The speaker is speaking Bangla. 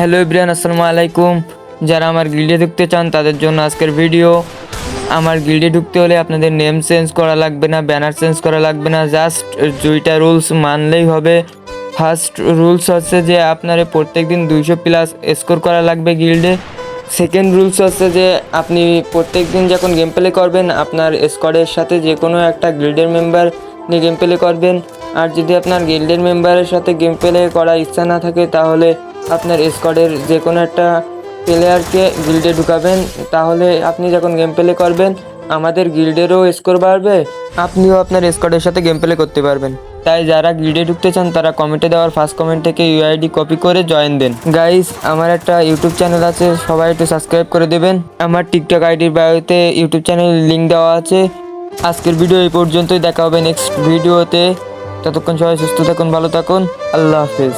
হ্যালো ইব্রিয়ান আসসালামু আলাইকুম। যারা আমার গিল্ডে ঢুকতে চান, তাদের জন্য আজকের ভিডিও আমার গিল্ডে ঢুকতে হলে আপনাদের নেম চেঞ্জ করা লাগবে না ব্যানার চেঞ্জ করা লাগবে না। জাস্ট দুইটা রুলস মানলেই হবে। ফার্স্ট রুলস হচ্ছে যে, আপনার প্রত্যেক দিন দুইশো প্লাস স্কোর করা লাগবে গিল্ডে সেকেন্ড রুলস হচ্ছে যে, আপনি প্রত্যেক দিন যখন গেম প্লে করবেন, আপনার স্কোয়াডের সাথে যে কোনো একটা গিল্ডের মেম্বার নিয়ে গেম প্লে করবেন। আর যদি আপনার গিল্ডের মেম্বারের সাথে গেম প্লে করার ইচ্ছা না থাকে, তাহলে আপনার স্কোয়াডের যে কোনো একটা প্লেয়ারকে গিল্ডে ঢুকাবেন, তাহলে আপনি যখন গেম প্লে করবেন, আমাদের গিল্ডেরও স্কোর বাড়বে, আপনিও আপনার স্কোয়াডের সাথে গেম প্লে করতে পারবেন। তাই যারা গিল্ডে ঢুকতে চান, তারা কমেন্টে দেওয়ার ফার্স্ট কমেন্ট থেকে ইউআইডি কপি করে জয়েন দেন। গাইস আমার একটা ইউটিউব চ্যানেল আছে, সবাই একটু সাবস্ক্রাইব করে দেবেন। আমার টিকটক আইডির বায়োতে ইউটিউব চ্যানেল লিঙ্ক দেওয়া আছে। আজকের ভিডিও এই পর্যন্তই, দেখা হবে নেক্সট ভিডিওতে ততক্ষণ সবাই সুস্থ থাকুন, ভালো থাকুন। আল্লাহ হাফেজ।